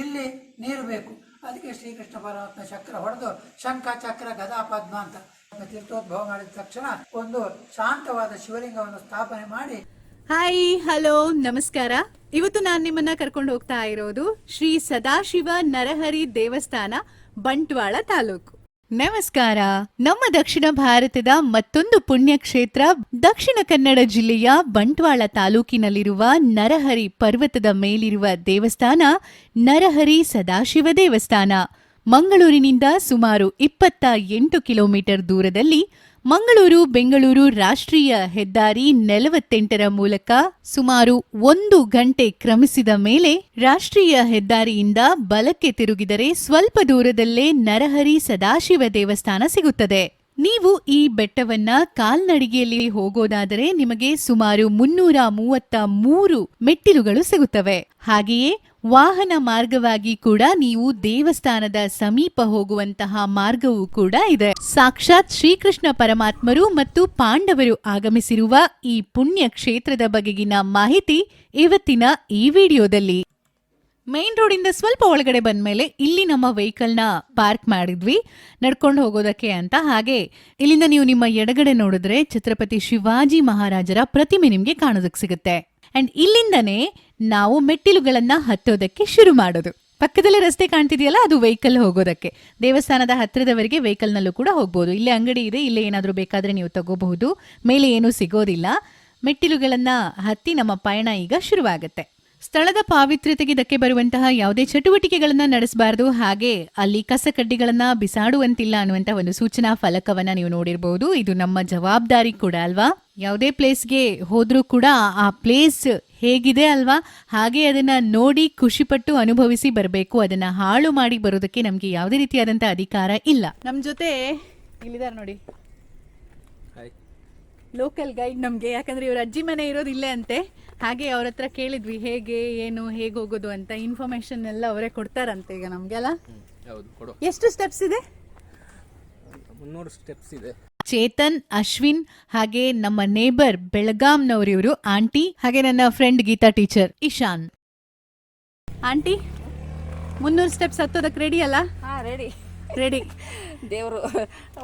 ಇಲ್ಲಿ ನೀರು ಬೇಕು. ಅದಕ್ಕೆ ಶ್ರೀಕೃಷ್ಣ ಪರಮಾತ್ಮ ಚಕ್ರ ಹೊಡೆದು ಶಂಖ, ಚಕ್ರ ಗದಾ ಪದ್ಮ ಅಂತ ತೀರ್ಥೋದ್ಭವ ಮಾಡಿದ ತಕ್ಷಣ ಒಂದು ಶಾಂತವಾದ ಶಿವಲಿಂಗವನ್ನು ಸ್ಥಾಪನೆ ಮಾಡಿ ಹಾಯ್ ಹಲೋ ನಮಸ್ಕಾರ. ಇವತ್ತು ನಾನು ನಿಮ್ಮನ್ನ ಕರ್ಕೊಂಡು ಹೋಗ್ತಾ ಇರೋದು ಶ್ರೀ ಸದಾಶಿವ ನರಹರಿ ದೇವಸ್ಥಾನ, ಬಂಟ್ವಾಳ ತಾಲೂಕು. ನಮಸ್ಕಾರ. ನಮ್ಮ ದಕ್ಷಿಣ ಭಾರತದ ಮತ್ತೊಂದು ಪುಣ್ಯಕ್ಷೇತ್ರ ದಕ್ಷಿಣ ಕನ್ನಡ ಜಿಲ್ಲೆಯ ಬಂಟ್ವಾಳ ತಾಲೂಕಿನಲ್ಲಿರುವ ನರಹರಿ ಪರ್ವತದ ಮೇಲಿರುವ ದೇವಸ್ಥಾನ ನರಹರಿ ಸದಾಶಿವ ದೇವಸ್ಥಾನ. ಮಂಗಳೂರಿನಿಂದ ಸುಮಾರು ಇಪ್ಪತ್ತ ಎಂಟು ಕಿಲೋಮೀಟರ್ ದೂರದಲ್ಲಿ ಮಂಗಳೂರು, ಬೆಂಗಳೂರು ರಾಷ್ಟ್ರೀಯ ಹೆದ್ದಾರಿ ನಲವತ್ತೆಂಟರ ಮೂಲಕ ಸುಮಾರು ಒಂದು ಗಂಟೆ ಕ್ರಮಿಸಿದ ಮೇಲೆ ರಾಷ್ಟ್ರೀಯ ಹೆದ್ದಾರಿಯಿಂದ ಬಲಕ್ಕೆ ತಿರುಗಿದರೆ ಸ್ವಲ್ಪ ದೂರದಲ್ಲೇ ನರಹರಿ ಸದಾಶಿವ ದೇವಸ್ಥಾನ ಸಿಗುತ್ತದೆ. ನೀವು ಈ ಬೆಟ್ಟವನ್ನ ಕಾಲ್ನಡಿಗೆಯಲ್ಲಿ ಹೋಗೋದಾದರೆ ನಿಮಗೆ ಸುಮಾರು ಮುನ್ನೂರ ಮೂವತ್ತ ಮೂರು ಮೆಟ್ಟಿಲುಗಳು ಸಿಗುತ್ತವೆ. ಹಾಗೆಯೇ ವಾಹನ ಮಾರ್ಗವಾಗಿ ಕೂಡ ನೀವು ದೇವಸ್ಥಾನದ ಸಮೀಪ ಹೋಗುವಂತಹ ಮಾರ್ಗವೂ ಕೂಡ ಇದೆ. ಸಾಕ್ಷಾತ್ ಶ್ರೀಕೃಷ್ಣ ಪರಮಾತ್ಮರು ಮತ್ತು ಪಾಂಡವರು ಆಗಮಿಸಿರುವ ಈ ಪುಣ್ಯ ಕ್ಷೇತ್ರದ ಬಗೆಗಿನ ಮಾಹಿತಿ ಇವತ್ತಿನ ಈ ವಿಡಿಯೋದಲ್ಲಿ. ಮೇನ್ ರೋಡಿಂದ ಸ್ವಲ್ಪ ಒಳಗಡೆ ಬಂದ್ಮೇಲೆ ಇಲ್ಲಿ ನಮ್ಮ ವೆಹಿಕಲ್ನ ಪಾರ್ಕ್ ಮಾಡಿದ್ವಿ. ನಡ್ಕೊಂಡು ಹೋಗೋದಕ್ಕೆ ಅಂತ ಹಾಗೆ. ಇಲ್ಲಿಂದ ನೀವು ನಿಮ್ಮ ಎಡಗಡೆ ನೋಡಿದ್ರೆ ಛತ್ರಪತಿ ಶಿವಾಜಿ ಮಹಾರಾಜರ ಪ್ರತಿಮೆ ನಿಮ್ಗೆ ಕಾಣೋದಕ್ಕೆ ಸಿಗುತ್ತೆ. ಅಂಡ್ ಇಲ್ಲಿಂದನೇ ನಾವು ಮೆಟ್ಟಿಲುಗಳನ್ನ ಹತ್ತೋದಕ್ಕೆ ಶುರು ಮಾಡೋದು. ಪಕ್ಕದಲ್ಲೇ ರಸ್ತೆ ಕಾಣ್ತಿದೆಯಲ್ಲ, ಅದು ವೆಹಿಕಲ್ ಹೋಗೋದಕ್ಕೆ. ದೇವಸ್ಥಾನದ ಹತ್ತಿರದವರೆಗೆ ವೆಹಿಕಲ್ನಲ್ಲೂ ಕೂಡ ಹೋಗ್ಬೋದು. ಇಲ್ಲೇ ಅಂಗಡಿ ಇದೆ, ಇಲ್ಲೇ ಏನಾದರೂ ಬೇಕಾದ್ರೆ ನೀವು ತಗೋಬಹುದು. ಮೇಲೆ ಏನೂ ಸಿಗೋದಿಲ್ಲ. ಮೆಟ್ಟಿಲುಗಳನ್ನ ಹತ್ತಿ ನಮ್ಮ ಪಯಣ ಈಗ ಶುರುವಾಗುತ್ತೆ. ಸ್ಥಳದ ಪಾವಿತ್ರ್ಯತೆಗೆ ಧಕ್ಕೆ ಬರುವಂತಹ ಯಾವುದೇ ಚಟುವಟಿಕೆಗಳನ್ನ ನಡೆಸಬಾರದು. ಹಾಗೆ ಅಲ್ಲಿ ಕಸ ಕಡ್ಡಿಗಳನ್ನ ಬಿಸಾಡುವಂತಿಲ್ಲ ಅನ್ನುವಂತಹ ಒಂದು ಸೂಚನಾ ಫಲಕವನ್ನ ನೀವು ನೋಡಿರಬಹುದು ಇದು ನಮ್ಮ ಜವಾಬ್ದಾರಿ ಕೂಡ ಅಲ್ವಾ? ಯಾವುದೇ ಪ್ಲೇಸ್ಗೆ ಹೋದ್ರೂ ಕೂಡ ಆ ಪ್ಲೇಸ್ ಹೇಗಿದೆ ಅಲ್ವಾ? ಹಾಗೆ ಅದನ್ನ ನೋಡಿ ಖುಷಿಪಟ್ಟು ಅನುಭವಿಸಿ ಬರಬೇಕು. ಅದನ್ನ ಹಾಳು ಮಾಡಿ ಬರೋದಕ್ಕೆ ನಮ್ಗೆ ಯಾವುದೇ ರೀತಿಯಾದಂತಹ ಅಧಿಕಾರ ಇಲ್ಲ. ನಮ್ ಜೊತೆ ಇಲ್ಲಿದ್ದಾರೆ ನೋಡಿ. ಲೋಕಲ್ ಗೈಡ್ ನಮಗೆ. ಯಾಕಂದ್ರೆ ಇವ್ರ ಅಜ್ಜಿ ಮನೆ ಇರೋದು ಇಲ್ಲೇ ಅಂತೆ. ಹಾಗೆ ಅವ್ರ ಹತ್ರ ಕೇಳಿದ್ವಿ ಹೇಗೆ ಏನು ಹೇಗೆ ಹೋಗೋದು ಅಂತ ಇನ್ಫಾರ್ಮೇಶನ್ ಎಲ್ಲ ಅವರೇ ಕೊಡ್ತಾರಂತೆ ಈಗ ನಮಗೆಲ್ಲ ಹೌದು ಕೊಡು. ಎಷ್ಟು ಸ್ಟೆಪ್ಸ್ ಇದೆ? ಮುನ್ನೂರು ಸ್ಟೆಪ್ಸ್ ಇದೆ. ಚೇತನ್ ಅಶ್ವಿನ್ ಹಾಗೆ ನಮ್ಮ ನೇಬರ್ ಬೆಳಗಾಂನವರು ಇವರು ಆಂಟಿ ಹಾಗೆ ನನ್ನ friend Geeta teacher Ishan. Aunty ಮುನ್ನೂರು ಸ್ಟೆಪ್ಸ್ ಹತ್ತೋದಕ್ಕೆ ರೆಡಿ ಅಲ್ಲ? ಹಾ ರೆಡಿ ರೆಡಿ ದೇವರು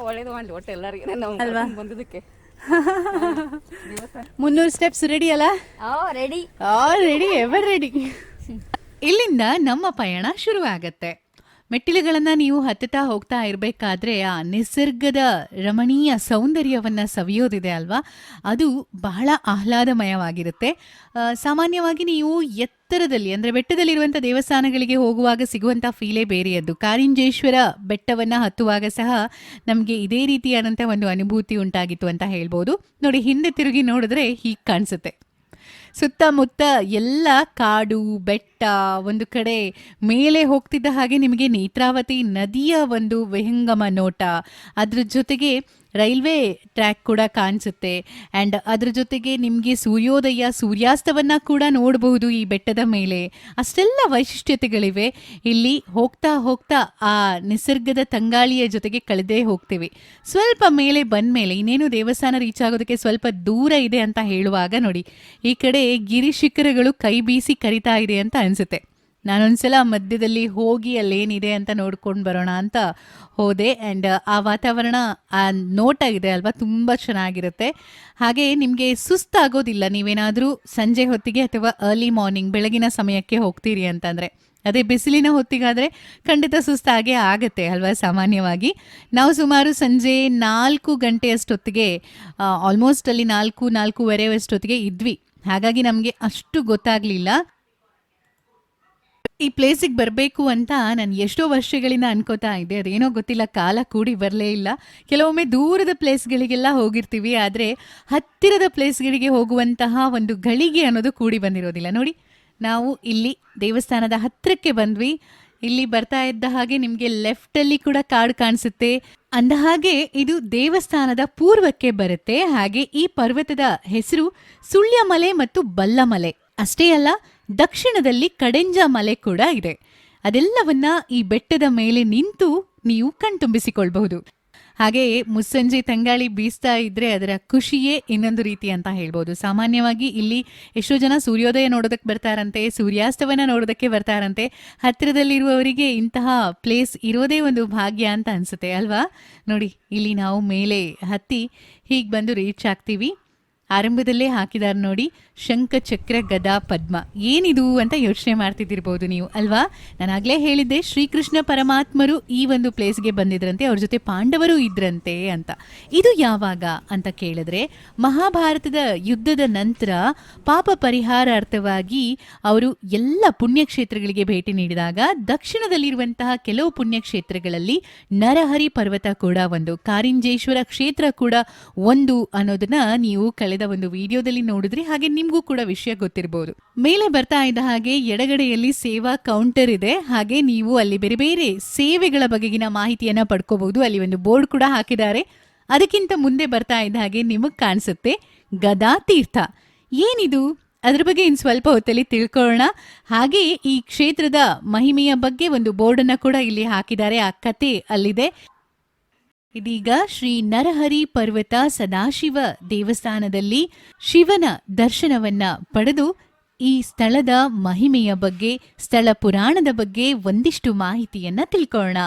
ಒಳ್ಳೇದು ಮಾಡಿ ಒಟ್ಟು ಎಲ್ಲರಿಗೆ ನಾವು ಅಲ್ವಾ? ಬಂದಿದ್ದಕ್ಕೆ. ಮುನ್ನೂರು ಸ್ಟೆಪ್ಸ್ ರೆಡಿ ಅಲ್ಲ? ರೆಡಿ ರೆಡಿ ಎವರ್ ರೆಡಿ ಇಲ್ಲಿಂದ ನಮ್ಮ ಪಯಣ ಶುರುವಾಗತ್ತೆ. ಮೆಟ್ಟಿಲುಗಳನ್ನ ನೀವು ಹತ್ತುತ್ತಾ ಹೋಗ್ತಾ ಇರಬೇಕಾದ್ರೆ ಆ ನಿಸರ್ಗದ ರಮಣೀಯ ಸೌಂದರ್ಯವನ್ನ ಸವಿಯೋದಿದೆ ಅಲ್ವಾ? ಅದು ಬಹಳ ಆಹ್ಲಾದಮಯವಾಗಿರುತ್ತೆ. ಸಾಮಾನ್ಯವಾಗಿ ನೀವು ಎತ್ತರದಲ್ಲಿ, ಅಂದ್ರೆ ಬೆಟ್ಟದಲ್ಲಿರುವಂಥ ದೇವಸ್ಥಾನಗಳಿಗೆ ಹೋಗುವಾಗ ಸಿಗುವಂಥ ಫೀಲೇ ಬೇರೆಯದ್ದು. ಕಾರಿಂಜೇಶ್ವರ ಬೆಟ್ಟವನ್ನ ಹತ್ತುವಾಗ ಸಹ ನಮಗೆ ಇದೇ ರೀತಿಯಾದಂಥ ಒಂದು ಅನುಭೂತಿ ಉಂಟಾಗಿತ್ತು ಅಂತ ಹೇಳ್ಬೋದು. ನೋಡಿ, ಹಿಂದೆ ತಿರುಗಿ ನೋಡಿದ್ರೆ ಹೀಗೆ ಕಾಣಿಸುತ್ತೆ. ಸುತ್ತಮುತ್ತ ಎಲ್ಲ ಕಾಡು, ಬೆಟ್ಟ, ಒಂದು ಕಡೆ ಮೇಲೆ ಹೋಗ್ತಿದ್ದ ಹಾಗೆ ನಿಮಗೆ ನೇತ್ರಾವತಿ ನದಿಯ ಒಂದು ವಿಹಂಗಮ ನೋಟ. ಅದ್ರ ಜೊತೆಗೆ ರೈಲ್ವೆ ಟ್ರ್ಯಾಕ್ ಕೂಡ ಕಾಣಿಸುತ್ತೆ. ಆ್ಯಂಡ್ ಅದ್ರ ಜೊತೆಗೆ ನಿಮಗೆ ಸೂರ್ಯೋದಯ, ಸೂರ್ಯಾಸ್ತವನ್ನು ಕೂಡ ನೋಡಬಹುದು ಈ ಬೆಟ್ಟದ ಮೇಲೆ. ಅಷ್ಟೆಲ್ಲ ವೈಶಿಷ್ಟ್ಯತೆಗಳಿವೆ. ಇಲ್ಲಿ ಹೋಗ್ತಾ ಹೋಗ್ತಾ ಆ ನಿಸರ್ಗದ ತಂಗಾಳಿಯ ಜೊತೆಗೆ ಕಳೆದೇ ಹೋಗ್ತೀವಿ. ಸ್ವಲ್ಪ ಮೇಲೆ ಬಂದ್ಮೇಲೆ, ಇನ್ನೇನು ದೇವಸ್ಥಾನ ರೀಚ್ ಆಗೋದಕ್ಕೆ ಸ್ವಲ್ಪ ದೂರ ಇದೆ ಅಂತ ಹೇಳುವಾಗ ನೋಡಿ, ಈ ಕಡೆ ಗಿರಿ ಶಿಖರಗಳು ಕೈ ಬೀಸಿ ಕರಿತಾ ಇದೆ ಅಂತ ಅನ್ಸುತ್ತೆ. ನಾನೊಂದ್ಸಲ ಮಧ್ಯದಲ್ಲಿ ಹೋಗಿ ಅಲ್ಲೇನಿದೆ ಅಂತ ನೋಡ್ಕೊಂಡು ಬರೋಣ ಅಂತ ಹೋದೆ. ಆ್ಯಂಡ್ ಆ, ವಾತಾವರಣ, ಆ, ನೋಟ ಇದೆ ಅಲ್ವಾ? ತುಂಬ ಚೆನ್ನಾಗಿರುತ್ತೆ. ಹಾಗೆ ನಿಮಗೆ ಸುಸ್ತಾಗೋದಿಲ್ಲ. ನೀವೇನಾದರೂ ಸಂಜೆ ಹೊತ್ತಿಗೆ ಅಥವಾ ಅರ್ಲಿ ಮಾರ್ನಿಂಗ್ ಬೆಳಗಿನ ಸಮಯಕ್ಕೆ ಹೋಗ್ತೀರಿ ಅಂತಂದರೆ. ಅದೇ ಬಿಸಿಲಿನ ಹೊತ್ತಿಗಾದರೆ ಖಂಡಿತ ಸುಸ್ತಾಗೇ ಆಗುತ್ತೆ ಅಲ್ವಾ ಸಾಮಾನ್ಯವಾಗಿ. ನಾವು ಸುಮಾರು ಸಂಜೆ ನಾಲ್ಕು ಗಂಟೆಯಷ್ಟೊತ್ತಿಗೆ ಆಲ್ಮೋಸ್ಟ್ ಅಲ್ಲಿ ನಾಲ್ಕು ನಾಲ್ಕೂವರೆ ಅಷ್ಟೊತ್ತಿಗೆ ಇದ್ವಿ. ಹಾಗಾಗಿ ನಮಗೆ ಅಷ್ಟು ಗೊತ್ತಾಗಲಿಲ್ಲ. ಈ ಪ್ಲೇಸಿಗೆ ಬರಬೇಕು ಅಂತ ನಾನು ಎಷ್ಟೋ ವರ್ಷಗಳಿಂದ ಅನ್ಕೋತಾ ಇದ್ದೆ. ಅದೇನೋ ಗೊತ್ತಿಲ್ಲ, ಕಾಲ ಕೂಡಿ ಬರಲೇ ಇಲ್ಲ. ಕೆಲವೊಮ್ಮೆ ದೂರದ ಪ್ಲೇಸ್ಗಳಿಗೆಲ್ಲ ಹೋಗಿರ್ತೀವಿ, ಆದರೆ ಹತ್ತಿರದ ಪ್ಲೇಸ್ಗಳಿಗೆ ಹೋಗುವಂತಹ ಒಂದು ಗಳಿಗೆ ಅನ್ನೋದು ಕೂಡಿ ಬಂದಿರೋದಿಲ್ಲ. ನೋಡಿ, ನಾವು ಇಲ್ಲಿ ದೇವಸ್ಥಾನದ ಹತ್ತಿರಕ್ಕೆ ಬಂದ್ವಿ. ಇಲ್ಲಿ ಬರ್ತಾ ಇದ್ದ ಹಾಗೆ ನಿಮಗೆ ಲೆಫ್ಟಲ್ಲಿ ಕೂಡ ಕಾಡು ಕಾಣಿಸುತ್ತೆ. ಅಂದ ಹಾಗೆ ಇದು ದೇವಸ್ಥಾನದ ಪೂರ್ವಕ್ಕೆ ಬರುತ್ತೆ. ಹಾಗೆ ಈ ಪರ್ವತದ ಹೆಸರು ಸುಳ್ಯಮಲೆ ಮತ್ತು ಬಲ್ಲಮಲೆ. ಅಷ್ಟೇ ಅಲ್ಲ ದಕ್ಷಿಣದಲ್ಲಿ ಕಡೆಂಜ ಮಲೆ ಕೂಡ ಇದೆ. ಅದೆಲ್ಲವನ್ನ ಈ ಬೆಟ್ಟದ ಮೇಲೆ ನಿಂತು ನೀವು ಕಣ್ತುಂಬಿಸಿಕೊಳ್ಬಹುದು. ಹಾಗೆ ಮುಸ್ಸಂಜೆ ತಂಗಾಳಿ ಬೀಸ್ತಾ ಇದ್ರೆ ಅದರ ಖುಷಿಯೇ ಇನ್ನೊಂದು ರೀತಿ ಅಂತ ಹೇಳ್ಬೋದು. ಸಾಮಾನ್ಯವಾಗಿ ಇಲ್ಲಿ ಎಷ್ಟೋ ಜನ ಸೂರ್ಯೋದಯ ನೋಡೋದಕ್ಕೆ ಬರ್ತಾರಂತೆ, ಸೂರ್ಯಾಸ್ತವನ ನೋಡೋದಕ್ಕೆ ಬರ್ತಾರಂತೆ. ಹತ್ತಿರದಲ್ಲಿರುವವರಿಗೆ ಇಂತಹ ಪ್ಲೇಸ್ ಇರೋದೇ ಒಂದು ಭಾಗ್ಯ ಅಂತ ಅನ್ಸುತ್ತೆ, ಅಲ್ವಾ? ನೋಡಿ, ಇಲ್ಲಿ ನಾವು ಮೇಲೆ ಹತ್ತಿ ಹೀಗೆ ಬಂದು ರೀಚ್ ಆಗ್ತೀವಿ. ಆರಂಭದಲ್ಲೇ ಹಾಕಿದಾರೆ ನೋಡಿ, ಶಂಖ ಚಕ್ರ ಗದಾ ಪದ್ಮ. ಏನಿದು ಅಂತ ಯೋಚನೆ ಮಾಡ್ತಿದ್ದಿರ್ಬೋದು ನೀವು, ಅಲ್ವಾ? ನಾನಾಗಲೇ ಹೇಳಿದ್ದೆ, ಶ್ರೀಕೃಷ್ಣ ಪರಮಾತ್ಮರು ಈ ಒಂದು ಪ್ಲೇಸ್ಗೆ ಬಂದಿದ್ರಂತೆ, ಅವ್ರ ಜೊತೆ ಪಾಂಡವರು ಇದ್ರಂತೆ ಅಂತ. ಇದು ಯಾವಾಗ ಅಂತ ಕೇಳಿದ್ರೆ, ಮಹಾಭಾರತದ ಯುದ್ಧದ ನಂತರ ಪಾಪ ಪರಿಹಾರಾರ್ಥವಾಗಿ ಅವರು ಎಲ್ಲ ಪುಣ್ಯಕ್ಷೇತ್ರಗಳಿಗೆ ಭೇಟಿ ನೀಡಿದಾಗ, ದಕ್ಷಿಣದಲ್ಲಿರುವಂತಹ ಕೆಲವು ಪುಣ್ಯಕ್ಷೇತ್ರಗಳಲ್ಲಿ ನರಹರಿ ಪರ್ವತ ಕೂಡ ಒಂದು, ಕಾರಿಂಜೇಶ್ವರ ಕ್ಷೇತ್ರ ಕೂಡ ಒಂದು ಅನ್ನೋದನ್ನ ನೀವು ಕಳೆದ ಒಂದು ವಿಡಿಯೋದಲ್ಲಿ ನೋಡಿದ್ರಿ ಹಾಗೆ ನಿಮ್ಗೂ ಕೂಡ ವಿಷಯ ಗೊತ್ತಿರಬಹುದು ಮೇಲೆ ಬರ್ತಾ ಇದ್ದ ಹಾಗೆ ಎಡಗಡೆಯಲ್ಲಿ ಸೇವಾ ಕೌಂಟರ್ ಇದೆ. ಹಾಗೆ ನೀವು ಅಲ್ಲಿ ಬೇರೆ ಬೇರೆ ಸೇವೆಗಳ ಬಗೆಗಿನ ಮಾಹಿತಿಯನ್ನ ಪಡ್ಕೋಬಹುದು. ಅಲ್ಲಿ ಒಂದು ಬೋರ್ಡ್ ಕೂಡ ಹಾಕಿದ್ದಾರೆ. ಅದಕ್ಕಿಂತ ಮುಂದೆ ಬರ್ತಾ ಇದ್ದ ಹಾಗೆ ನಿಮಗ್ ಕಾಣಿಸುತ್ತೆ ಗದಾ ತೀರ್ಥ. ಏನಿದು? ಅದ್ರ ಬಗ್ಗೆ ಇನ್ನು ಸ್ವಲ್ಪ ಹೊತ್ತಲ್ಲಿ ತಿಳ್ಕೊಳ್ಳೋಣ. ಹಾಗೆ ಈ ಕ್ಷೇತ್ರದ ಮಹಿಮೆಯ ಬಗ್ಗೆ ಒಂದು ಬೋರ್ಡನ್ನ ಕೂಡ ಇಲ್ಲಿ ಹಾಕಿದ್ದಾರೆ. ಆ ಕತೆ ಅಲ್ಲಿದೆ. ಇದೀಗ ಶ್ರೀ ನರಹರಿ ಪರ್ವತ ಸದಾಶಿವ ದೇವಸ್ಥಾನದಲ್ಲಿ ಶಿವನ ದರ್ಶನವನ್ನ ಪಡೆದು ಈ ಸ್ಥಳದ ಮಹಿಮೆಯ ಬಗ್ಗೆ, ಸ್ಥಳ ಪುರಾಣದ ಬಗ್ಗೆ ಒಂದಿಷ್ಟು ಮಾಹಿತಿಯನ್ನ ತಿಳ್ಕೊಳ್ಳೋಣ.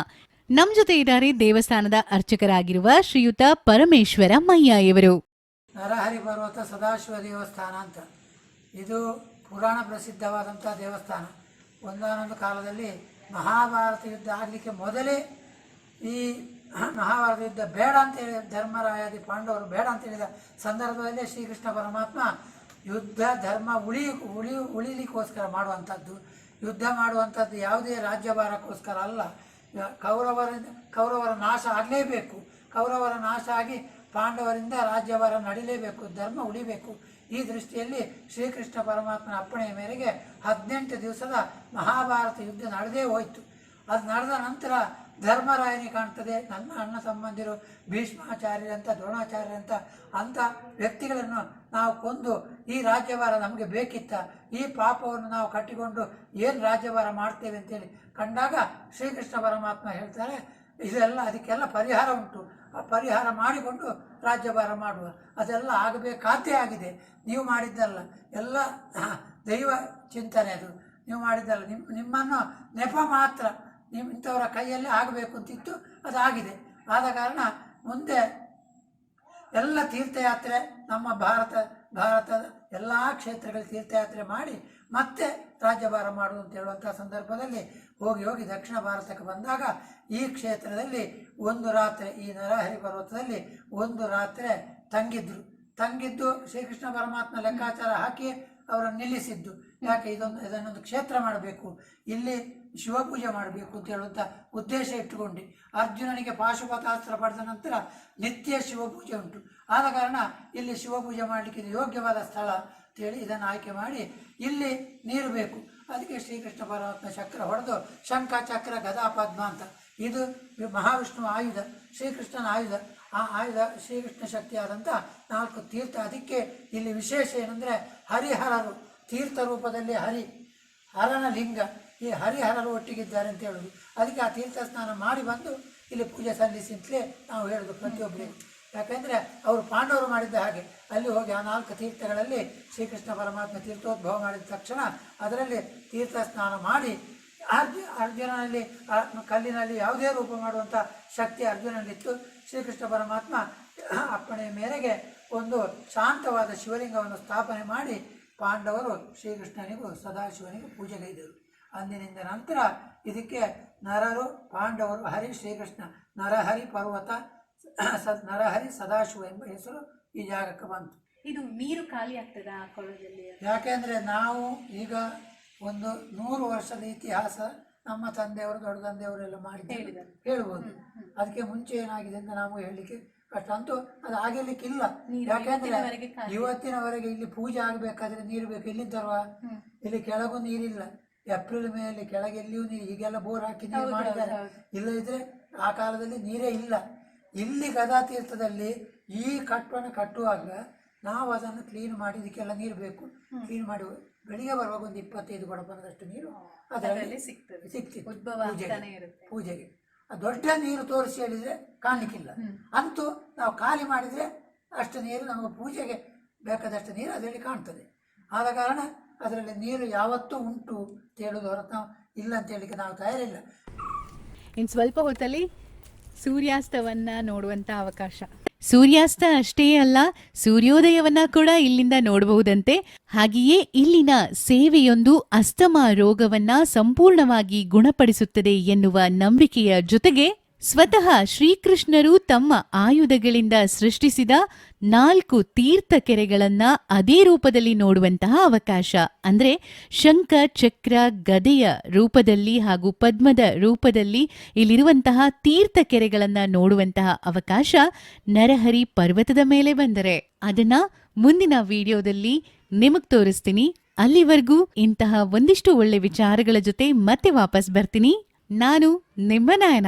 ನಮ್ಮ ಜೊತೆ ಇದ್ದಾರೆ ದೇವಸ್ಥಾನದ ಅರ್ಚಕರಾಗಿರುವ ಶ್ರೀಯುತ ಪರಮೇಶ್ವರ ಮಯ್ಯ ಇವರು. ನರಹರಿ ಪರ್ವತ ಸದಾಶಿವ ದೇವಸ್ಥಾನ ಅಂತ. ಇದು ಪುರಾಣ ಪ್ರಸಿದ್ಧವಾದಂಥ ದೇವಸ್ಥಾನ. ಒಂದಾನೊಂದು ಕಾಲದಲ್ಲಿ ಮಹಾಭಾರತ ಯುದ್ಧ ಆಗಲಿಕ್ಕೆ ಮೊದಲೇ ಈ ಮಹಾಭಾರತ ಯುದ್ಧ ಬೇಡ ಅಂತ ಹೇಳಿದ ಧರ್ಮರಾಯಾದಿ ಪಾಂಡವರು ಬೇಡ ಅಂತ ಹೇಳಿದ ಸಂದರ್ಭದಲ್ಲೇ ಶ್ರೀಕೃಷ್ಣ ಪರಮಾತ್ಮ ಯುದ್ಧ, ಧರ್ಮ ಉಳಿ ಉಳಿ, ಉಳಿಲಿಕ್ಕೋಸ್ಕರ ಮಾಡುವಂಥದ್ದು. ಯುದ್ಧ ಮಾಡುವಂಥದ್ದು ಯಾವುದೇ ರಾಜ್ಯಭಾರಕ್ಕೋಸ್ಕರ ಅಲ್ಲ. ಕೌರವರ ಕೌರವರ ನಾಶ ಆಗಲೇಬೇಕು. ಕೌರವರ ನಾಶ ಆಗಿ ಪಾಂಡವರಿಂದ ರಾಜ್ಯಭಾರ ನಡಿಲೇಬೇಕು. ಧರ್ಮ ಉಳಿಬೇಕು. ಈ ದೃಷ್ಟಿಯಲ್ಲಿ ಶ್ರೀಕೃಷ್ಣ ಪರಮಾತ್ಮನ ಅಪ್ಪಣೆಯ ಮೇರೆಗೆ ಹದಿನೆಂಟು ದಿವಸದ ಮಹಾಭಾರತ ಯುದ್ಧ ನಡೆದೇ ಹೋಯಿತು. ಅದು ನಡೆದ ನಂತರ ಧರ್ಮರಾಯನಿಗೆ ಕಾಣ್ತದೆ, ನನ್ನ ಅಣ್ಣ ಸಂಬಂಧಿರು ಭೀಷ್ಮಾಚಾರ್ಯರಂತ ದ್ರೋಣಾಚಾರ್ಯರಂತ ಅಂಥ ವ್ಯಕ್ತಿಗಳನ್ನು ನಾವು ಕೊಂದು ಈ ರಾಜ್ಯಭಾರ ನಮಗೆ ಬೇಕಿತ್ತ, ಈ ಪಾಪವನ್ನು ನಾವು ಕಟ್ಟಿಕೊಂಡು ಏನು ರಾಜ್ಯಭಾರ ಮಾಡ್ತೇವೆ ಅಂತೇಳಿ ಕಂಡಾಗ ಶ್ರೀಕೃಷ್ಣ ಪರಮಾತ್ಮ ಹೇಳ್ತಾರೆ, ಇದೆಲ್ಲ ಅದಕ್ಕೆಲ್ಲ ಪರಿಹಾರ ಉಂಟು. ಆ ಪರಿಹಾರ ಮಾಡಿಕೊಂಡು ರಾಜ್ಯಭಾರ ಮಾಡುವ, ಅದೆಲ್ಲ ಆಗಬೇಕಾದ್ದೇ ಆಗಿದೆ. ನೀವು ಮಾಡಿದ್ದಲ್ಲ, ಎಲ್ಲ ದೈವ ಚಿಂತನೆ ಅದು. ನೀವು ಮಾಡಿದ್ದಲ್ಲ ನಿಮ್ಮ ನಿಮ್ಮನ್ನು ನೆಪ ಮಾತ್ರ. ನಿಮ್ಮ ಇಂಥವರ ಕೈಯಲ್ಲೇ ಆಗಬೇಕು ಅಂತಿತ್ತು, ಅದಾಗಿದೆ. ಆದ ಕಾರಣ ಮುಂದೆ ಎಲ್ಲ ತೀರ್ಥಯಾತ್ರೆ, ನಮ್ಮ ಭಾರತ, ಭಾರತದ ಎಲ್ಲ ಕ್ಷೇತ್ರಗಳಲ್ಲಿ ತೀರ್ಥಯಾತ್ರೆ ಮಾಡಿ ಮತ್ತೆ ರಾಜ್ಯಭಾರ ಮಾಡುವುದು ಅಂತ ಹೇಳುವಂಥ ಸಂದರ್ಭದಲ್ಲಿ ಹೋಗಿ ಹೋಗಿ ದಕ್ಷಿಣ ಭಾರತಕ್ಕೆ ಬಂದಾಗ ಈ ಕ್ಷೇತ್ರದಲ್ಲಿ ಒಂದು ರಾತ್ರಿ ಈ ನರಹರಿ ಪರ್ವತದಲ್ಲಿ ಒಂದು ರಾತ್ರಿ ತಂಗಿದ್ರು. ತಂಗಿದ್ದು ಶ್ರೀಕೃಷ್ಣ ಪರಮಾತ್ಮ ಲೆಕ್ಕಾಚಾರ ಹಾಕಿ ಅವರನ್ನು ನಿಲ್ಲಿಸಿದ್ದು. ಯಾಕೆ? ಇದೊಂದು, ಇದನ್ನೊಂದು ಕ್ಷೇತ್ರ ಮಾಡಬೇಕು. ಇಲ್ಲಿ ಶಿವಪೂಜೆ ಮಾಡಬೇಕು ಅಂತ ಹೇಳುವಂಥ ಉದ್ದೇಶ ಇಟ್ಟುಕೊಂಡು. ಅರ್ಜುನನಿಗೆ ಪಾಶುಪತಾಸ್ತ್ರ ಪಡೆದ ನಂತರ ನಿತ್ಯ ಶಿವಪೂಜೆ ಉಂಟು. ಆದ ಕಾರಣ ಇಲ್ಲಿ ಶಿವಪೂಜೆ ಮಾಡಲಿಕ್ಕೆ ಇದು ಯೋಗ್ಯವಾದ ಸ್ಥಳ ಅಂತೇಳಿ ಇದನ್ನು ಆಯ್ಕೆ ಮಾಡಿ ಇಲ್ಲಿ ನೀರು ಬೇಕು. ಅದಕ್ಕೆ ಶ್ರೀಕೃಷ್ಣ ಪರಮಾತ್ಮ ಚಕ್ರ ಹೊಡೆದು ಶಂಖ, ಚಕ್ರ, ಗದಾ, ಪದ್ಮ ಅಂತ. ಇದು ಮಹಾವಿಷ್ಣು ಆಯುಧ, ಶ್ರೀಕೃಷ್ಣನ ಆಯುಧ. ಆ ಆಯುಧ ಶ್ರೀಕೃಷ್ಣ ಶಕ್ತಿಯಾದಂಥ ನಾಲ್ಕು ತೀರ್ಥ. ಅದಕ್ಕೆ ಇಲ್ಲಿ ವಿಶೇಷ ಏನಂದರೆ ಹರಿಹರರು, ತೀರ್ಥ ರೂಪದಲ್ಲಿ ಹರಿ, ಹರನ ಲಿಂಗ. ಈ ಹರಿಹರರು ಒಟ್ಟಿಗಿದ್ದಾರೆ ಅಂತ ಹೇಳೋದು. ಅದಕ್ಕೆ ಆ ತೀರ್ಥ ಸ್ನಾನ ಮಾಡಿ ಬಂದು ಇಲ್ಲಿ ಪೂಜೆ ಸಲ್ಲಿಸಿ ಅಂತಲೇ ನಾವು ಹೇಳೋದು ಪ್ರತಿಯೊಬ್ಬರಿಗೂ ಯಾಕೆಂದರೆ ಅವರು ಪಾಂಡವರು ಮಾಡಿದ್ದ ಹಾಗೆ. ಅಲ್ಲಿ ಹೋಗಿ ಆ ನಾಲ್ಕು ತೀರ್ಥಗಳಲ್ಲಿ ಶ್ರೀಕೃಷ್ಣ ಪರಮಾತ್ಮ ತೀರ್ಥೋದ್ಭವ ಮಾಡಿದ ತಕ್ಷಣ ಅದರಲ್ಲಿ ತೀರ್ಥ ಸ್ನಾನ ಮಾಡಿ ಅರ್ಜು, ಅರ್ಜುನನಲ್ಲಿ, ಆ ಕಲ್ಲಿನಲ್ಲಿ ಯಾವುದೇ ರೂಪ ಮಾಡುವಂಥ ಶಕ್ತಿ ಅರ್ಜುನಲ್ಲಿತ್ತು ಶ್ರೀಕೃಷ್ಣ ಪರಮಾತ್ಮ ಅಪ್ಪಣೆಯ ಮೇರೆಗೆ ಒಂದು ಶಾಂತವಾದ ಶಿವಲಿಂಗವನ್ನು ಸ್ಥಾಪನೆ ಮಾಡಿ ಪಾಂಡವರು ಶ್ರೀಕೃಷ್ಣನಿಗೂ ಸದಾಶಿವನಿಗೂ ಪೂಜೆಗೈದರು. ಅಂದಿನಿಂದ ನಂತರ ಇದಕ್ಕೆ ನರರು ಪಾಂಡವರು ಹರಿ ಶ್ರೀಕೃಷ್ಣ ನರಹರಿ ಪರ್ವತ ಸ ನರಹರಿ ಸದಾಶಿವ ಎಂಬ ಹೆಸರು ಈ ಜಾಗಕ್ಕೆ ಬಂತು. ಇದು ನೀರು ಖಾಲಿ ಆಗ್ತದ ಕೊಳದಲ್ಲಿ ಯಾಕೆಂದರೆ ನಾವು ಈಗ ಒಂದು ನೂರು ವರ್ಷದ ಇತಿಹಾಸ ನಮ್ಮ ತಂದೆಯವರು ದೊಡ್ಡ ತಂದೆಯವರೆಲ್ಲ ಮಾಡಿ ಹೇಳ್ಬೋದು. ಅದಕ್ಕೆ ಮುಂಚೆ ಏನಾಗಿದೆ ಅಂತ ನಾವು ಹೇಳಲಿಕ್ಕೆ ಕಷ್ಟ. ಅಂತೂ ಅದು ಆಗಿರ್ಲಿಕ್ಕಿಲ್ಲ. ಯಾಕೆಂದ್ರೆ ಇವತ್ತಿನವರೆಗೆ ಇಲ್ಲಿ ಪೂಜೆ ಆಗಬೇಕಾದ್ರೆ ನೀರು ಬೇಕು. ಇಲ್ಲಿ ತರುವ? ಇಲ್ಲಿ ಕೆಳಗೂ ನೀರಿಲ್ಲ. ಏಪ್ರಿಲ್ ಮೇಯಲ್ಲಿ ಕೆಳಗೆ ಎಲ್ಲಿಯೂ ನೀರು ಈಗೆಲ್ಲ ಬೋರ್ ಹಾಕಿ ನೀರು ಮಾಡಿದ್ದಾರೆ. ಇದ್ರೆ ಆ ಕಾಲದಲ್ಲಿ ನೀರೇ ಇಲ್ಲ. ಇಲ್ಲಿ ಗದಾ ತೀರ್ಥದಲ್ಲಿ ಈ ಕಟ್ಟವನ್ನು ಕಟ್ಟುವಾಗ ನಾವು ಅದನ್ನು ಕ್ಲೀನ್ ಮಾಡಿ ಇದಕ್ಕೆಲ್ಲ ನೀರು ಬೇಕು. ಕ್ಲೀನ್ ಮಾಡಿ ಬೆಳಿಗ್ಗೆ ಬರುವಾಗ ಒಂದು ಇಪ್ಪತ್ತೈದು ಕೊಡಪನದಷ್ಟು ನೀರು ಅದರಲ್ಲಿ ಸಿಗ್ತದೆ. ಪೂಜೆಗೆ. ಇರುತ್ತೆ. ಪೂಜೆಗೆ. ಆ ದೊಡ್ಡ ನೀರು ತೋರಿಸಿ ಹೇಳಿದರೆ ಕಾಣಲಿಕ್ಕಿಲ್ಲ. ಅಂತೂ ನಾವು ಖಾಲಿ ಮಾಡಿದರೆ ಅಷ್ಟು ನೀರು ನಮಗೆ ಪೂಜೆಗೆ ಬೇಕಾದಷ್ಟು ನೀರು ಅದರಲ್ಲಿ ಕಾಣ್ತದೆ. ಆದ ಕಾರಣ ಅದರಲ್ಲಿ ನೀರು ಯಾವತ್ತೂ ಉಂಟು ಅಂತ ಹೇಳೋದು ಹೊರತು ಇಲ್ಲ ಅಂತ ಹೇಳಲಿಕ್ಕೆ ನಾವು ತಯಾರಿಲ್ಲ. ಇನ್ನು ಸ್ವಲ್ಪ ಹೊತ್ತಲ್ಲಿ ಸೂರ್ಯಾಸ್ತವನ್ನ ನೋಡುವಂತ ಅವಕಾಶ. ಸೂರ್ಯಾಸ್ತ ಅಷ್ಟೇ ಅಲ್ಲ, ಸೂರ್ಯೋದಯವನ್ನ ಕೂಡ ಇಲ್ಲಿಂದ ನೋಡಬಹುದಂತೆ. ಹಾಗೆಯೇ ಇಲ್ಲಿನ ಸೇವೆಯೊಂದು ಅಸ್ತಮ ರೋಗವನ್ನ ಸಂಪೂರ್ಣವಾಗಿ ಗುಣಪಡಿಸುತ್ತದೆ ಎನ್ನುವ ನಂಬಿಕೆಯ ಜೊತೆಗೆ ಸ್ವತಃ ಶ್ರೀಕೃಷ್ಣರು ತಮ್ಮ ಆಯುಧಗಳಿಂದ ಸೃಷ್ಟಿಸಿದ ನಾಲ್ಕು ತೀರ್ಥ ಕೆರೆಗಳನ್ನ ಅದೇ ರೂಪದಲ್ಲಿ ನೋಡುವಂತಹ ಅವಕಾಶ. ಅಂದ್ರೆ ಶಂಖ, ಚಕ್ರ, ಗದೆಯ ರೂಪದಲ್ಲಿ ಹಾಗೂ ಪದ್ಮದ ರೂಪದಲ್ಲಿ ಇಲ್ಲಿರುವಂತಹ ತೀರ್ಥ ಕೆರೆಗಳನ್ನ ನೋಡುವಂತಹ ಅವಕಾಶ ನರಹರಿ ಪರ್ವತದ ಮೇಲೆ ಬಂದರೆ. ಅದನ್ನ ಮುಂದಿನ ವಿಡಿಯೋದಲ್ಲಿ ನಿಮಗ್ ತೋರಿಸ್ತೀನಿ. ಅಲ್ಲಿವರೆಗೂ ಇಂತಹ ಒಂದಿಷ್ಟು ಒಳ್ಳೆ ವಿಚಾರಗಳ ಜೊತೆ ಮತ್ತೆ ವಾಪಸ್ ಬರ್ತೀನಿ. ನಾನು ನಿಮ್ಮ ನಾಯನ.